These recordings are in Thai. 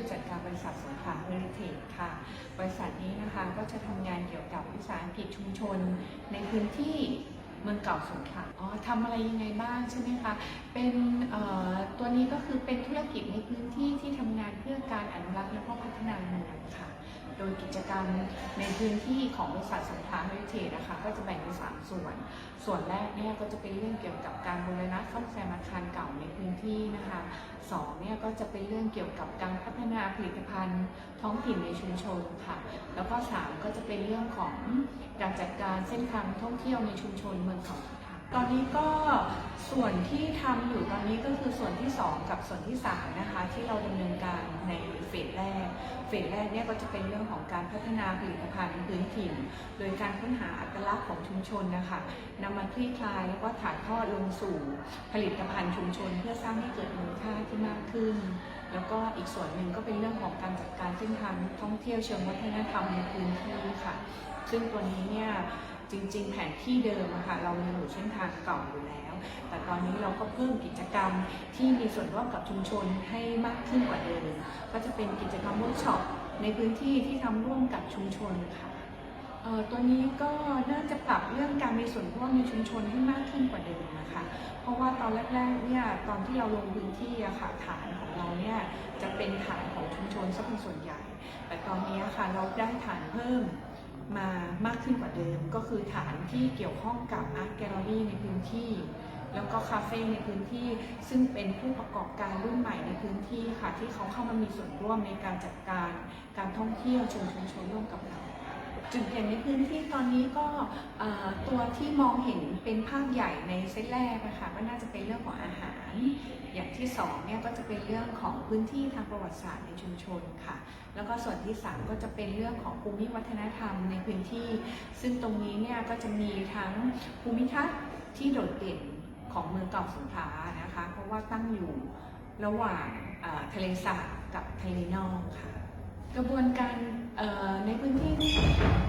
ผู้จัดการบริษัทสงขลาเฮอริเทจค่ะ บริษัทนี้นะคะก็จะทำงานเกี่ยวกับวิสาหกิจชุมชน ในพื้นที่เมืองเก่าสงขลาอ๋อทำอะไรยังไงบ้างใช่ไหมคะ เป็นตัวนี้ก็คือเป็นธุรกิจในพื้นที่ที่ทำงานเพื่อการอนุรักษ์และก็พัฒนาเมืองค่ะ โดยกิจกรรมในพื้นที่ของบริษัทสงขลาเฮอริเทจนะคะก็จะแบ่งเป็นสามส่วน ส่วนแรกเนี่ยก็จะเป็นเรื่องเกี่ยวกับการบูรณะซ่อมแซมอาคารเก่าในพื้นที่นะคะสองเนี่ยก็จะเป็นเรื่องเกี่ยวกับการพัฒนาผลิตภัณฑ์ ท้องถิ่นในชุมชนค่ะ แล้วก็สามก็จะเป็นเรื่องของการจัดการเส้นทางท่องเที่ยวในชุมชนเมืองเขาสงขลา ตอนนี้ก็ส่วนที่ทำอยู่ตอนนี้ก็คือส่วนที่ 2 กับส่วนที่3นะคะที่เราดำเนินการในเฟสแรก เฟสแรกเนี่ยก็จะเป็นเรื่องของการพัฒนาผลิตภัณฑ์พื้นถิ่น โดยการค้นหาอัตลักษณ์ของชุมชนนะคะนำมาคลี่คลายแล้วก็ถ่ายทอดลงสู่ผลิตภัณฑ์ชุมชน เพื่อสร้างให้เกิดมูลค่าที่มากขึ้น แล้วก็อีกส่วนหนึ่งก็เป็นเรื่องของการจัดการเส้นทางท่องเที่ยวเชิงวัฒนธรรมในพื้นที่ค่ะ ซึ่งตัวนี้เนี่ย จริง ๆ แผนที่เดิมอะค่ะเรามีอยู่เส้นทางเก่าอยู่แล้ว แต่ตอนนี้เราก็เพิ่มกิจกรรมที่มีส่วนร่วมกับชุมชนให้มากขึ้นกว่าเดิม ก็จะเป็นกิจกรรมเวิร์กช็อปในพื้นที่ที่ทำร่วมกับชุมชนค่ะเออตัวนี้ก็น่าจะปรับเรื่องการมีส่วนร่วมในชุมชนให้มากขึ้นกว่าเดิมนะคะ เพราะว่าตอนแรกๆเนี่ยตอนที่เราลงพื้นที่อะค่ะฐานของเราเนี่ยจะเป็นฐานของชุมชนซะเป็นส่วนใหญ่ แต่ตอนนี้ค่ะเราได้ฐานเพิ่ม มามากขึ้นกว่าเดิม ก็คือฐานที่เกี่ยวข้องกับอาร์ตแกลเลอรี่ในพื้นที่ แล้วก็คาเฟ่ในพื้นที่ ซึ่งเป็นผู้ประกอบการรุ่นใหม่ในพื้นที่ค่ะ ที่เขาเข้ามามีส่วนร่วมในการจัดการการท่องเที่ยวชิงชุมชนร่วมกับเราจุดเด่นในพื้นที่ตอนนี้ก็ตัวที่มองเห็นเป็นภาพใหญ่ในเซตแรกนะคะก็น่าจะเป็นเรื่องของอาหาร อย่างที่สองเนี่ยก็จะเป็นเรื่องของพื้นที่ทางประวัติศาสตร์ในชุมชนค่ะ แล้วก็ส่วนที่สามก็จะเป็นเรื่องของภูมิวัฒนธรรมในพื้นที่ ซึ่งตรงนี้เนี่ยก็จะมีทั้งภูมิทัศน์ที่โดดเด่นของเมืองเก่าสงขลานะคะ เพราะว่าตั้งอยู่ระหว่างทะเลสาบกับทะเลนอกค่ะ กระบวนการในพื้นที่ที่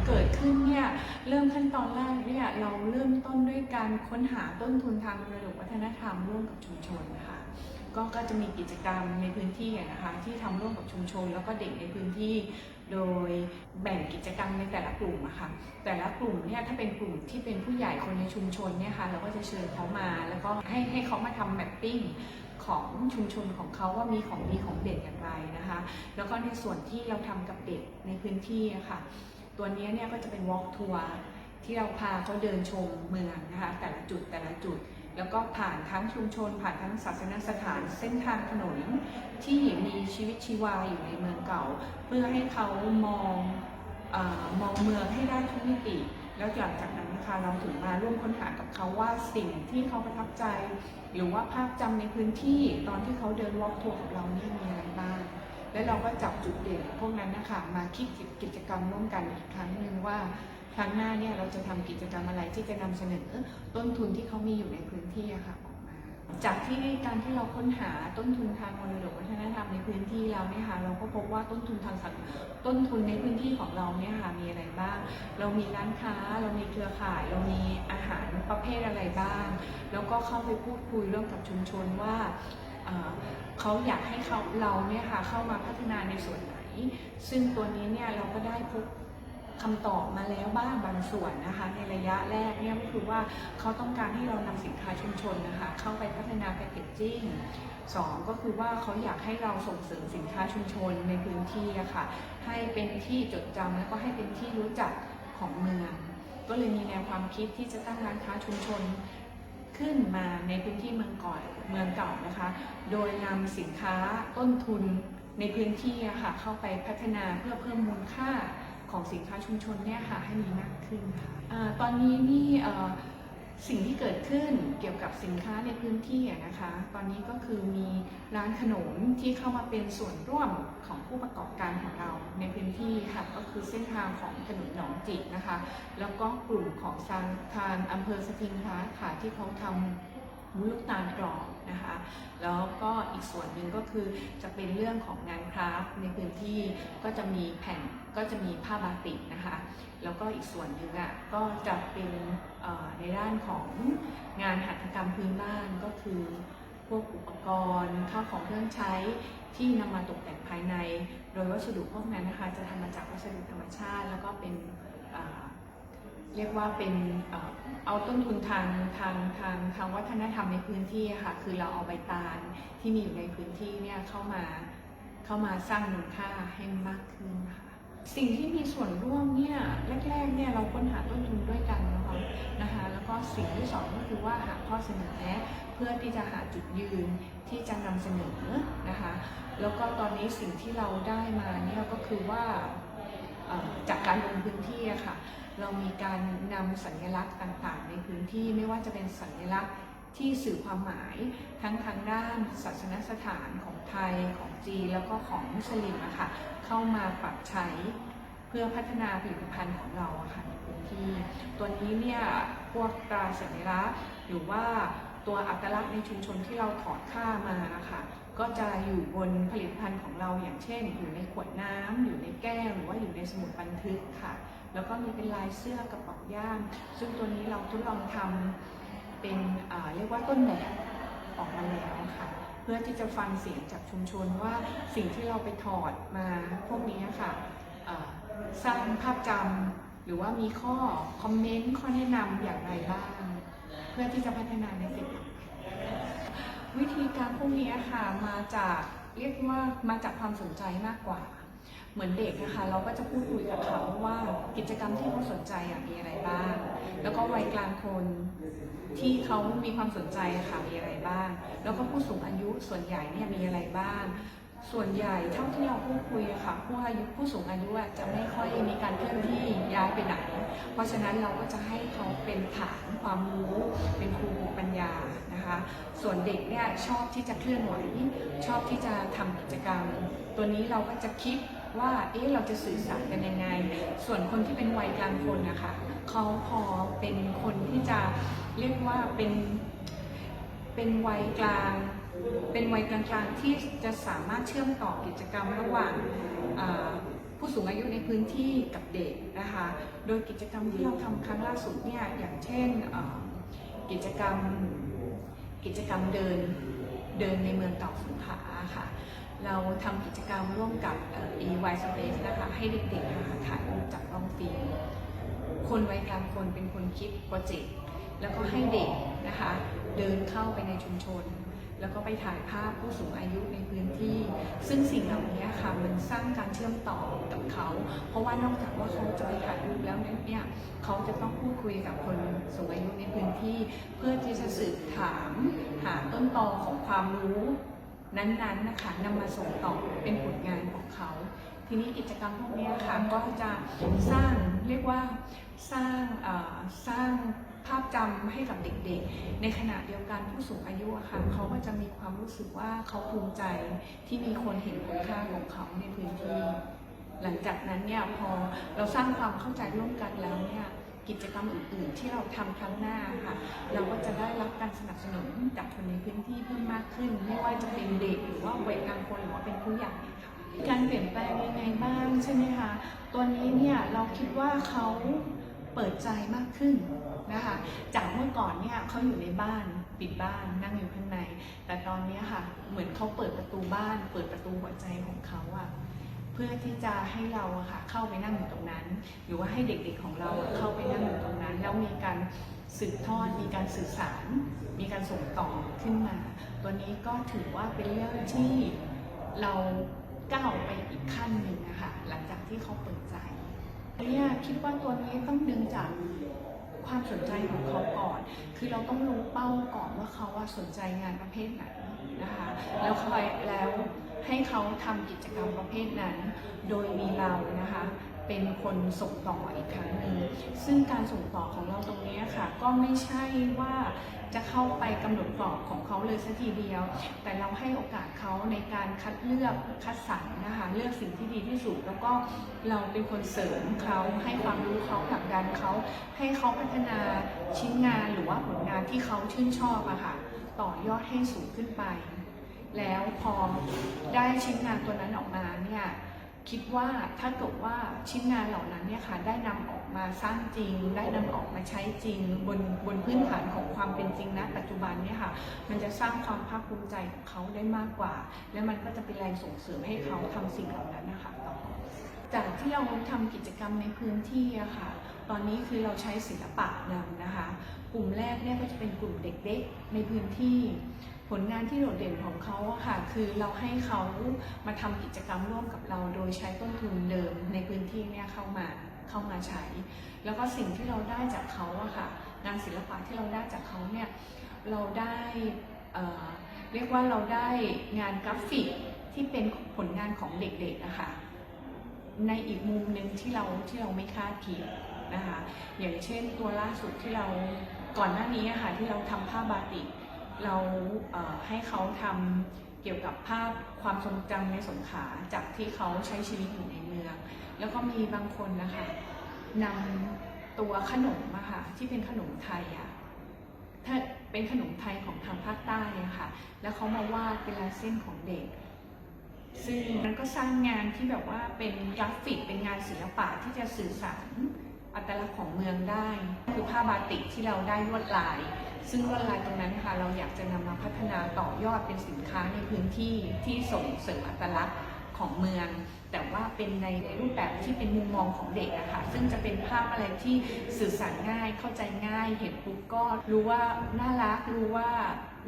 เกิดขึ้นเนี่ยเริ่มขั้นตอนแรกเนี่ยเราเริ่มต้นด้วยการค้นหาต้นทุนทางมรดกวัฒนธรรมร่วมกับชุมชนนะคะก็ก็จะมีกิจกรรมในพื้นที่นะคะที่ทำร่วมกับชุมชน แล้วก็เด็กในพื้นที่ โดยแบ่งกิจกรรมในแต่ละกลุ่มอะค่ะแต่ละกลุ่มเนี่ยถ้าเป็นกลุ่มที่เป็นผู้ใหญ่คนในชุมชนเนี่ยค่ะเราก็จะเชิญเขามา แล้วก็ให้ให้เขามาทำแมปปิ้ง ของชุมชนของเขาว่ามีของดีของเด่นอย่างไรนะคะ แล้วก็ในส่วนที่เราทำกับเด็กในพื้นที่ะค่ะ ตัวนี้เนี่ยก็จะเป็น walk tour ที่เราพาเขาเดินชมเมืองนะคะ แต่ละจุดแต่ละจุด แล้วก็ผ่านทั้งชุมชน ผ่านทั้งศาสนสถานเส้นทางถนนที่มีชีวิตชีวาอยู่ในเมืองเก่า เพื่อให้เขามองอมองเมืองให้ได้ทุกมิติ แล้วหลังจากนั้น คะเราถึงมาร่วมค้นหากับเขาว่าสิ่งที่เขาประทับใจ หรือว่าภาพจำในพื้นที่ตอนที่เขาเดินวอล์กทัวร์กับเรานี่มีอะไรบ้างและเราก็จับจุดเด่นพวกนั้นนะคะมาคิดกิจกรรมร่วมกันอีกครั้งหนึ่งว่าครั้งหน้าเนี่ยเราจะทำกิจกรรมอะไรที่จะนำเสนอต้นทุนที่เขามีอยู่ในพื้นที่อะค่ะ จากที่การที่เราค้นหาต้นทุนทางมรดกวัฒนธรรมในพื้นที่แล้วเนี่ยค่ะเราก็พบว่าต้นทุนทางสังต้นทุนในพื้นที่ของเราเนี่ยค่ะมีอะไรบ้าง เรามีร้านค้า เรามีเครือข่าย เรามีอาหารประเภทอะไรบ้าง แล้วก็เข้าไปพูดคุยร่วมกับชุมชนว่าเอ่อเขาอยากให้เขาเราเนี่ยค่ะเข้ามาพัฒนาในส่วนไหน ซึ่งตัวนี้เนี่ยเราก็ได้พบ คำตอบมาแล้วบ้างบางส่วนนะคะ ในระยะแรกเนี่ยก็คือว่าเขาต้องการให้เรานำสินค้าชุมชนนะคะ เข้าไปพัฒนาแพคเกจจิ้งสองก็คือว่าเขาอยากให้เราส่งเสริมสินค้าชุมชนในพื้นที่อะค่ะให้เป็นที่จดจำแล้วก็ให้เป็นที่รู้จักของเมือง ก็เลยมีแนวความคิดที่จะตั้งร้านค้าชุมชนขึ้นมาในพื้นที่เมืองก่อนเมืองเก่านะคะ โดยนำสินค้าต้นทุนในพื้นที่ค่ะเข้าไปพัฒนาเพื่อเพิ่มมูลค่า ของสินค้าชุมชนเนี่ยค่ะให้มีมากขึ้นค่ะอตอนนี้นี่สิ่งที่เกิดขึ้นเกี่ยวกับสินค้าในพื้นที่นะคะ ตอนนี้ก็คือมีร้านขนมที่เข้ามาเป็นส่วนร่วมของผู้ประกอบการของเราในพื้นที่ค่ะก็คือเส้นทางของถนนหนองจิกนะคะ แล้วก็กลุ่มของทางทางอำเภอสถิงพระค่ะที่เขาทำมุ้ลูกตาลกรอบนะคะ แล้วก็อีกส่วนหนึ่งก็คือจะเป็นเรื่องของงานคราฟในพื้นที่ก็จะมีแผ่น ก็จะมีผ้าบาติกนะคะ แล้วก็อีกส่วนหนึ่งอะก็จะเป็นในด้านของงานหัตถกรรมพื้นบ้านก็คือพวกอุปกรณ์ข้าวของเครื่องใช้ที่นำมาตกแต่งภายใน โดยวัสดุพวกนั้นนะคะจะทำมาจากวัสดุธรรมชาติ แล้วก็เป็นเรียกว่าเป็นเอาต้นทุนทางทางทางทางวัฒนธรรมในพื้นที่ค่ะคือเราเอาใบตาลที่มีอยู่ในพื้นที่เนี่ยเข้ามาเข้ามาสร้างมูลค่าให้มากขึ้นค่ะ สิ่งที่มีส่วนร่วมเนี่ยแรกๆเนี่ยเราค้นหาต้นทุนด้วยกันนะคะนะคะแล้วก็สิ่งที่สองก็คือว่าหาข้อเสนอแนะเพื่อที่จะหาจุดยืนที่จะนำเสนอนะคะแล้วก็ตอนนี้สิ่งที่เราได้มาเนี่ยก็คือว่าจากการลงพื้นที่อะค่ะเรามีการนำสัญลักษณ์ต่างๆ ในพื้นที่ไม่ว่าจะเป็นสัญลักษณ์ที่สื่อความหมายทั้งทางด้านศาสนสถานของ ไทยของจีนแล้วก็ของมุสลิมอะค่ะเข้ามาปรับใช้เพื่อพัฒนาผลิตภัณฑ์ของเราอะค่ะในพื้นที่ตัวนี้เนี่ยพวกตราสัญลักษณ์หรือว่าตัวอัตลักษณ์ในชุมชนที่เราถอดค่ามาค่ะก็จะอยู่บนผลิตภัณฑ์ของเราอย่างเช่น อยู่ในขวดน้ำอยู่ในแก้วหรือว่าอยู่ในสมุดบันทึกค่ะ แล้วก็มีเป็นลายเสื้อกระเป๋าย่าม ซึ่งตัวนี้เราทดลองทำเป็นเรียกว่าต้นแบบออกมาแล้วค่ะ เพื่อที่จะฟังเสียงจากชุมชนว่าสิ่งที่เราไปถอดมาพวกนี้ค่ะสร้างภาพจำหรือว่ามีข้อคอมเมนต์ข้อแนะนำอย่างไรบ้าง เพื่อที่จะพัฒนาในสิ่งวิธีการพวกนี้ค่ะมาจากเรียกว่ามาจากความสนใจมากกว่า เหมือนเด็กนะคะเราก็จะพูดคุยกับเขาว่ากิจกรรมที่เขาสนใจมีอะไรบ้าง แล้วก็วัยกลางคนที่เขามีความสนใจค่ะมีอะไรบ้าง แล้วก็ผู้สูงอายุส่วนใหญ่เนี่ยมีอะไรบ้าง ส่วนใหญ่เท่าที่เราพูดคุยค่ะผู้อายุผู้สูงอายุจะไม่ค่อยมีการเคลื่อนที่ย้ายไปไหน เพราะฉะนั้นเราก็จะให้เขาเป็นฐานความรู้เป็นครูปัญญานะคะส่วนเด็กเนี่ยชอบที่จะเคลื่อนไหวชอบที่จะทำกิจกรรม ตัวนี้เราก็จะคิด ว่าเอ๊ะเราจะสื่อสารกันยังไง ส่วนคนที่เป็นวัยกลางคนนะคะเขาพอเป็นคนที่จะเรียกว่าเป็นเป็นวัยกลาง เป็นวัยกลางๆที่จะสามารถเชื่อมต่อกิจกรรมระหว่างผู้สูงอายุในพื้นที่กับเด็กนะคะ โดยกิจกรรมที่เราทำครั้งล่าสุดเนี่ยอย่างเช่นกิจกรรมกิจกรรมเดินเดินในเมืองเก่าสงขลาค่ะ เราทำกิจกรรมร่วมกับ EY Space นะคะ ให้เด็กๆนะคะถ่ายรูปจากกล้องฟิล์มคนวัยกลางคนเป็นคนคิดโปรเจกต์แล้วก็ให้เด็กนะคะเดินเข้าไปในชุมชน แล้วก็ไปถ่ายภาพผู้สูงอายุในพื้นที่ ซึ่งสิ่งเหล่านี้ค่ะมันสร้างการเชื่อมต่อกับเขา เพราะว่านอกจากว่าเขาจะไปถ่ายรูปแล้วเนี่ยเขาจะต้องพูดคุยกับคนสูงอายุในพื้นที่ เพื่อที่จะสืบถามหาต้นตอของความรู้ นั้นๆนะคะนำมาส่งต่อเป็นผลงานของเขา ทีนี้กิจกรรมพวกนี้ค่ะก็จะสร้างเรียกว่าสร้างสร้างภาพจำให้กับเด็กๆ ในขณะเดียวกันผู้สูงอายุค่ะเขาก็จะมีความรู้สึกว่าเขาภูมิใจที่มีคนเห็นคุณค่าของเขาในพื้นที่หลังจากนั้นเนี่ยพอเราสร้างความเข้าใจร่วมกันแล้วเนี่ย กิจกรรมอื่นๆ ที่เราทำครั้งหน้าค่ะ เราก็จะได้รับการสนับสนุนจากคนในพื้นที่เพิ่มมากขึ้น ไม่ว่าจะเป็นเด็กหรือว่าวัยกลางคนหรือว่าเป็นผู้ใหญ่ค่ะการเปลี่ยนแปลงยังไงบ้างใช่ไหมคะตัวนี้เนี่ยเราคิดว่าเขาเปิดใจมากขึ้นนะคะจากเมื่อก่อนเนี่ยเขาอยู่ในบ้านปิดบ้านนั่งอยู่ข้างใน แต่ตอนนี้ค่ะเหมือนเขาเปิดประตูบ้าน เปิดประตูหัวใจของเขาอะ พื่อที่จะให้เราอะค่ะเข้าไปนั่งอยู่ตรงนั้น หรือว่าให้เด็กๆของเราเข้าไปนั่งอยู่ตรงนั้น แล้วมีการสืบทอดมีการสื่อสาร มีการส่งต่อขึ้นมา ตัวนี้ก็ถือว่าเป็นเรื่องที่เราก้าวไปอีกขั้นหนึ่งนะคะหลังจากที่เขาเปิดใจเนี่ยคิดว่าตัวนี้ต้องดึงจากความสนใจของเขาก่อน คือเราต้องรู้เป้าก่อนว่าเขาว่าสนใจงานประเภทไหนนะคะ แล้วคอยแล้ว ให้เขาทำกิจกรรมประเภทนั้น โดยมีเรานะคะเป็นคนส่งต่ออีกครั้งหนึ่งซึ่งการส่งต่อของเราตรงนี้ค่ะ ก็ไม่ใช่ว่าจะเข้าไปกำหนดกรอบของเขาเลยสักทีเดียว แต่เราให้โอกาสเขาในการคัดเลือกคัดสรรนะคะ เลือกสิ่งที่ดีที่สุด แล้วก็เราเป็นคนเสริมเขาให้ความรู้เขาผลักดันเขา ให้เขาพัฒนาชิ้นงานหรือว่าผลงานที่เขาชื่นชอบอะค่ะ ต่อยอดให้สูงขึ้นไป แล้วพอได้ชิ้นงานตัวนั้นออกมาเนี่ยคิดว่าถ้าเกิดว่าชิ้นงานเหล่านั้นเนี่ยค่ะได้นำออกมาสร้างจริง ได้นำออกมาใช้จริง บนบนพื้นฐานของความเป็นจริงณปัจจุบันเนี่ยค่ะมันจะสร้างความภาคภูมิใจของเขาได้มากกว่า และมันก็จะเป็นแรงส่งเสริมให้เขาทำสิ่งเหล่านั้นนะคะต่อจากที่เราทำกิจกรรมในพื้นที่อะค่ะ ตอนนี้คือเราใช้ศิลปะนำนะคะ กลุ่มแรกเนี่ยก็จะเป็นกลุ่มเด็กๆในพื้นที่ ผลงานที่โดดเด่นของเขาค่ะคือเราให้เขามาทำกิจกรรมร่วมกับเรา โดยใช้ต้นทุนเดิมในพื้นที่เนี่ยเข้ามาเข้ามาใช้ แล้วก็สิ่งที่เราได้จากเขาอะค่ะงานศิลปะที่เราได้จากเขาเนี่ยเราได้เอ่อเรียกว่าเราได้งานกราฟิกที่เป็นผลงานของเด็กๆนะคะในอีกมุมหนึ่งที่เราที่เราไม่คาดคิดนะคะอย่างเช่นตัวล่าสุดที่เราก่อนหน้านี้อะค่ะที่เราทำผ้าบาติก เราให้เขาทำเกี่ยวกับภาพความทรงจำในสงขาจากที่เขาใช้ชีวิตอยู่ในเมือง แล้วก็มีบางคนนะคะนำตัวขนมอะค่ะที่เป็นขนมไทยอะถ้าเป็นขนมไทยของทางภาคใต้อะค่ะ แล้วเขามาวาดเป็นลายเส้นของเด็ก ซึ่งมันก็สร้างงานที่แบบว่าเป็นกราฟิกเป็นงานศิลปะที่จะสื่อสารอัตลักษณ์ของเมืองได้ คือผ้าบาติกที่เราได้ลวดลาย ซึ่งเวลาตรงนั้นค่ะเราอยากจะนำมาพัฒนาต่อยอดเป็นสินค้าในพื้นที่ที่ส่งเสริมอัตลักษณ์ของเมือง แต่ว่าเป็นในรูปแบบที่เป็นมุมมองของเด็กอะค่ะซึ่งจะเป็นภาพอะไรที่สื่อสารง่ายเข้าใจง่าย เห็นปุ๊บก็รู้ว่าน่ารักรู้ว่า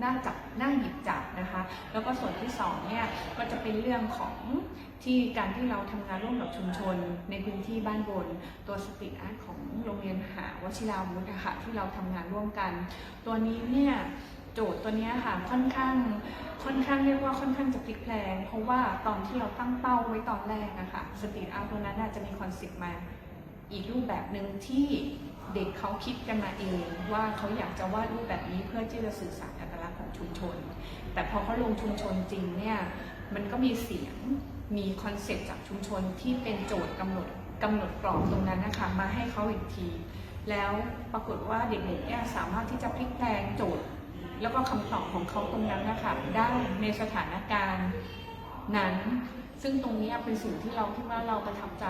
น่าจับน่าหยิบจับนะคะ แล้วก็ส่วนที่สองเนี่ยก็จะเป็นเรื่องของที่การที่เราทำงานร่วมกับชุมชน ในพื้นที่บ้านบน ตัวสตรีทอาร์ตของโรงเรียนหาวชิราวุธอะค่ะที่เราทำงานร่วมกัน ตัวนี้เนี่ยโจทย์ตัวเนี้ยค่ะค่อนข้างค่อนข้างเรียกว่าค่อนข้างจะพลิกแพลง เพราะว่าตอนที่เราตั้งเป้าไว้ตอนแรกนะคะสตรีทอาร์ตตัวนั้นจะมีคอนเซ็ปต์มาอีกรูปแบบหนึ่งที่เด็กเขาคิดกันมาเอง ว่าเขาอยากจะวาดรูปแบบนี้เพื่อที่จะสื่อสารอัตลั ชุมชน แต่พอเขาลงชุมชนจริงเนี่ยมันก็มีเสียงมีคอนเซ็ปต์จากชุมชนที่เป็นโจทย์กำหนดกำหนดกรอบตรงนั้นนะคะมาให้เขาอีกที แล้วปรากฏว่าเด็กๆเนี่ยสามารถที่จะพลิกแปลงโจทย์ แล้วก็คำตอบของเขาตรงนั้นนะคะได้ในสถานการณ์นั้น ซึ่งตรงนี้เป็นสิ่งที่เราคิดว่าเราประทับใจ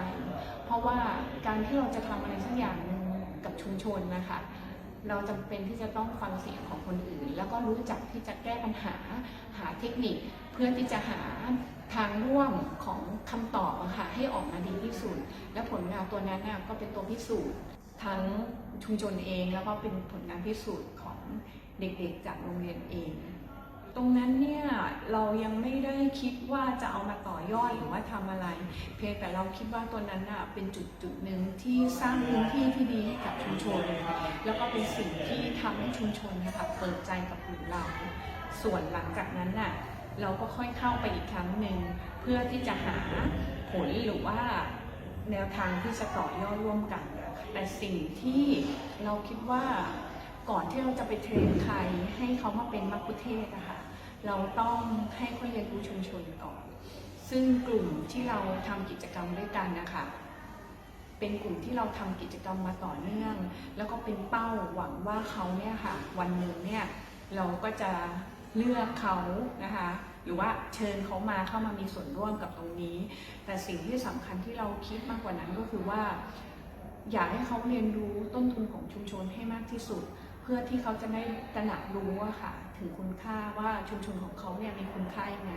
เพราะว่าการที่เราจะทำอะไรสักอย่างกับชุมชนนะคะ เราจำเป็นที่จะต้องฟังเสียงของคนอื่น แล้วก็รู้จักที่จะแก้ปัญหาหาเทคนิค เพื่อที่จะหาทางร่วมของคำตอบอะค่ะให้ออกมาดีที่สุด และผลงานตัวนั้นก็เป็นตัวพิสูจน์ทั้งชุมชนเองแล้วก็เป็นผลงานพิสูจน์ของเด็กๆจากโรงเรียนเอง ตรงนั้นเนี่ยเรายังไม่ได้คิดว่าจะเอามาต่อยอดหรือว่าทำอะไร เพียงแต่เราคิดว่าตัวนั้นน่ะเป็นจุดจุดหนึ่งที่สร้างพื้นที่ที่ดีให้กับชุมชน แล้วก็เป็นสิ่งที่ทำให้ชุมชนนะคะเปิดใจกับกลุ่มเรา ส่วนหลังจากนั้นน่ะเราก็ค่อยเข้าไปอีกครั้งหนึ่งเพื่อที่จะหาผลหรือว่าแนวทางที่จะต่อยอดร่วมกัน แต่สิ่งที่เราคิดว่าก่อนที่เราจะไปเทรนใครให้เขามาเป็นมักคุเทศก์อะคะ เราต้องให้เขาเรียนรู้ชุมชนก่อน ซึ่งกลุ่มที่เราทำกิจกรรมด้วยกันนะคะ เป็นกลุ่มที่เราทำกิจกรรมมาต่อเนื่อง แล้วก็เป็นเป้าหวังว่าเขาเนี่ยค่ะ วันหนึ่งเนี่ยเราก็จะเลือกเขานะคะ หรือว่าเชิญเขามาเข้ามามีส่วนร่วมกับตรงนี้ แต่สิ่งที่สำคัญที่เราคิดมากกว่านั้นก็คือว่า อยากให้เขาเรียนรู้ต้นทุนของชุมชนให้มากที่สุด เพื่อที่เขาจะได้ตระหนักรู้ว่าค่ะ ถึงคุณค่าว่าชุมชนของเขาเนี่ยมีคุณค่ายังไง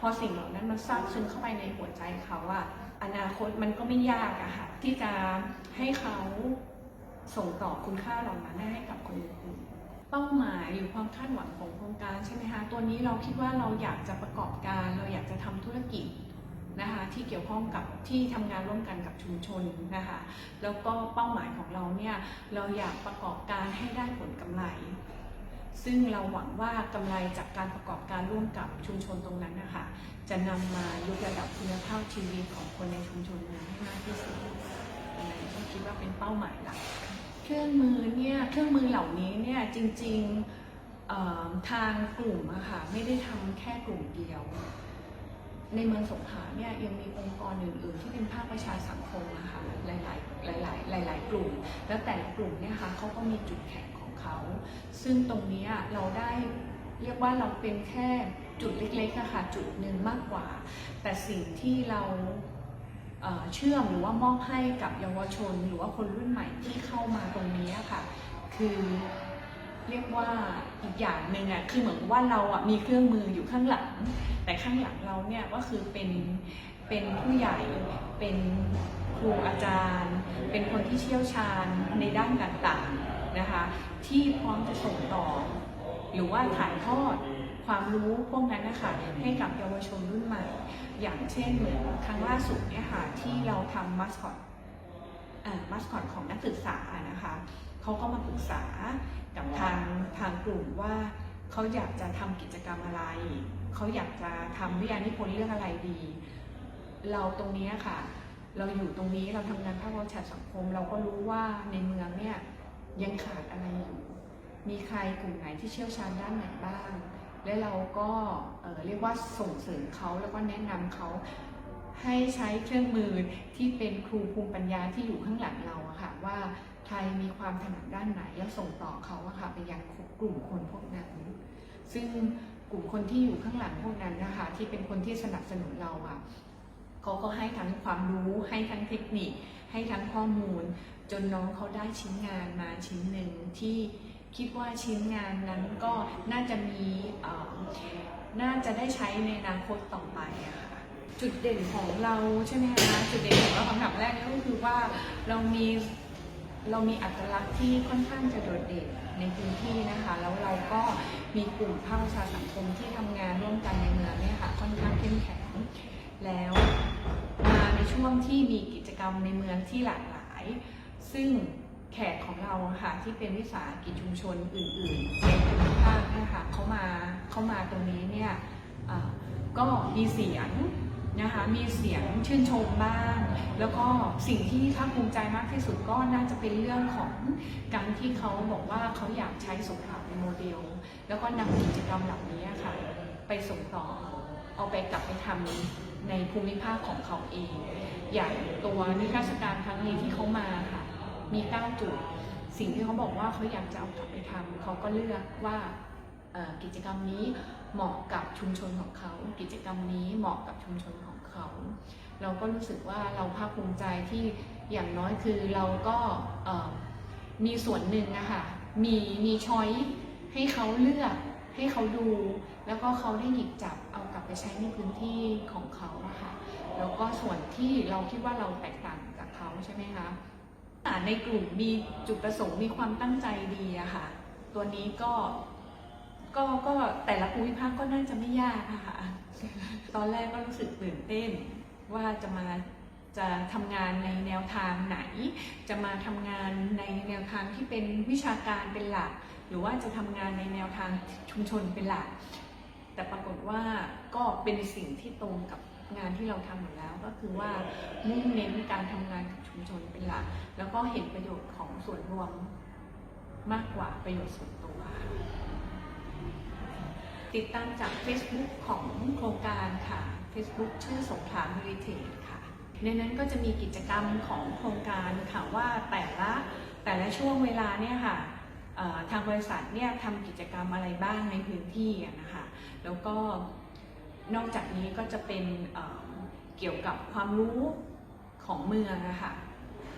พอสิ่งเหล่านั้นมันซาบซึ้งเข้าไปในหัวใจเขาอะอนาคตมันก็ไม่ยากอะค่ะที่จะให้เขาส่งต่อคุณค่าเหล่านั้นให้กับคนอื่นเป้าหมายหรือความคาดหวังของโครงการใช่ไหมคะตัวนี้เราคิดว่าเราอยากจะประกอบการ เราอยากจะทำธุรกิจ นะคะที่เกี่ยวข้องกับที่ทำงานร่วมกันกับชุมชนนะคะแล้วก็เป้าหมายของเราเนี่ยเราอยากประกอบการให้ได้ผลกำไร ซึ่งเราหวังว่ากำไรจากการประกอบการร่วมกับชุมชนตรงนั้นนะคะจะนำมายกระดับคุณภาพชีวิตของคนในชุมชนนั้นให้มากที่สุดอันนั้ก็คิดว่าเป็นเป้าหมายหลักเครื่องมือเนี่ยเครื่องมือเหล่านี้เนี่ยจริงๆทางกลุ่มอะค่ะไม่ได้ทำแค่กลุ่มเดียว ในเมืองสงขลาเนี่ยยังมีองค์กรอื่นๆ ที่เป็นภาคประชาสังคมนะคะหลายๆหลายๆหลาย ๆ กลุ่ม แล้วแต่ละกลุ่มเนี่ยค่ะเขาก็มีจุดแข็งของเขา ซึ่งตรงนี้เราได้เรียกว่าเราเป็นแค่จุดเล็กๆอะค่ะจุดหนึ่งมากกว่า แต่สิ่งที่เราเชื่อมหรือว่ามอบให้กับเยาวชน หรือว่าคนรุ่นใหม่ที่เข้ามาตรงนี้ค่ะ คือ เรียกว่าอีกอย่างหนึ่งอะคือเหมือนว่าเราอะมีเครื่องมืออยู่ข้างหลัง แต่ข้างหลังเราเนี่ยก็คือเป็นเป็นผู้ใหญ่เป็นครูอาจารย์ เป็นคนที่เชี่ยวชาญในด้านต่างๆนะคะ ที่พร้อมจะส่งต่อ หรือว่าถ่ายทอดความรู้พวกนั้นนะคะให้กับเยาวชนรุ่นใหม่ อย่างเช่นเหมือนครั้งล่าสุดเนี่ยค่ะที่เราทำมัสคอตมัสคอตของนักศึกษานะคะเขาก็มาปรึกษา กับทางทางกลุ่มว่าเขาอยากจะทำกิจกรรมอะไร เขาอยากจะทำวิทยานิพนธ์เรื่องอะไรดี เราตรงนี้ค่ะ เราอยู่ตรงนี้เราทำงานภาควิชาสังคม เราก็รู้ว่าในเมืองเนี่ยยังขาดอะไรอยู่ มีใครกลุ่มไหนที่เชี่ยวชาญด้านไหนบ้าง และเราก็เเรียกว่าส่งเสริมเขาแล้วก็แนะนำเขาให้ใช้เครื่องมือที่เป็นครูภูมิปัญญาที่อยู่ข้างหลังเราอะค่ะว่า ใครมีความถนัดด้านไหนแล้วส่งต่อเขาอะค่ะไปยังกลุ่มคนพวกนั้น ซึ่งกลุ่มคนที่อยู่ข้างหลังพวกนั้นนะคะ ที่เป็นคนที่สนับสนุนเราอะเขาก็ให้ทั้งความรู้ให้ทั้งเทคนิค ให้ทั้งข้อมูล จนน้องเขาได้ชิ้นงานมาชิ้นหนึ่งที่คิดว่าชิ้นงานนั้นก็น่าจะมีน่าจะได้ใช้ในอนาคตต่อไปอะค่ะจุดเด่นของเราใช่ไหมคะจุดเด่นของเราคำถามแรกก็คือว่าเรามี เรามีอัตลักษณ์ที่ค่อนข้างจะโดดเด่นในพื้นที่นะคะ แล้วเราก็มีกลุ่มภาคประชาสังคมที่ทำงานร่วมกันในเมืองเนี่ยค่ะค่อนข้างเข้มแข็งแล้วมาในช่วงที่มีกิจกรรมในเมืองที่หลากหลาย ซึ่งแขกของเราค่ะที่เป็นวิสาหกิจชุมชนอื่นๆในภูมิภาคเนะคะเขามาเขามาตรงนี้เนี่ยก็มีเสียง นะคะมีเสียงชื่นชมบ้าง แล้วก็สิ่งที่ภาคภูมิใจมากที่สุดก็น่าจะเป็นเรื่องของการที่เขาบอกว่าเขาอยากใช้สงขลาเป็นโมเดล แล้วก็นำกิจกรรมเหล่านี้ค่ะ ไปส่งต่อเอาไปกลับไปทำในภูมิภาคของเขาเอง อย่างตัวนิทรรศการครั้งนี้ที่เขามาค่ะ มีเก้าจุด สิ่งที่เขาบอกว่าเขาอยากจะเอากลับไปทำเขาก็เลือกว่า กิจกรรมนี้เหมาะกับชุมชนของเขา กิจกรรมนี้เหมาะกับชุมชนของเขา เราก็รู้สึกว่าเราภาคภูมิใจที่อย่างน้อยคือเราก็มีส่วนหนึ่งนะคะมีมีช้อยให้เขาเลือกให้เขาดู แล้วก็เขาได้หยิบจับเอากลับไปใช้ในพื้นที่ของเขาอะค่ะแล้วก็ส่วนที่เราคิดว่าเราแตกต่างจากเขาใช่ไหมคะในกลุ่มมีจุดประสงค์มีความตั้งใจดีอะค่ะ ตัวนี้ก็ ก็ก็แต่ละภูมิภาคก็น่าจะไม่ยากอะค่ะตอนแรกก็รู้สึกตื่นเต้นว่าจะมาจะทำงานในแนวทางไหน จะมาทำงานในแนวทางที่เป็นวิชาการเป็นหลัก หรือว่าจะทำงานในแนวทางชุมชนเป็นหลัก แต่ปรากฏว่าก็เป็นสิ่งที่ตรงกับงานที่เราทำอยู่แล้วก็คือว่ามุ่งเน้นการทำงานกับชุมชนเป็นหลัก แล้วก็เห็นประโยชน์ของส่วนรวมมากกว่าประโยชน์ส่วนตัว ติดตามจาก Facebook ของโครงการค่ะ Facebook ชื่อสงขลา Heritage ค่ะ ในนั้นก็จะมีกิจกรรมของโครงการค่ะว่าแต่ละแต่ละช่วงเวลาเนี่ยค่ะทางบริษัทเนี่ยทำกิจกรรมอะไรบ้างในพื้นที่นะคะ แล้วก็นอกจากนี้ก็จะเป็นเเกี่ยวกับความรู้ของเมืองอะคะ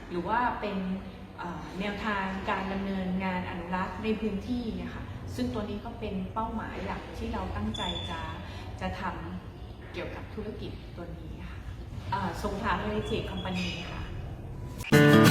หรือว่าเป็นแนวทางการดำเนินงานอนุรักษ์ในพื้นที่เนี่ยค่ะ ซึ่งตัวนี้ก็เป็นเป้าหมายหลักที่เราตั้งใจจะจะทำเกี่ยวกับธุรกิจตัวนี้ค่ะสงขลาเฮริเทจคอมพานีค่ะ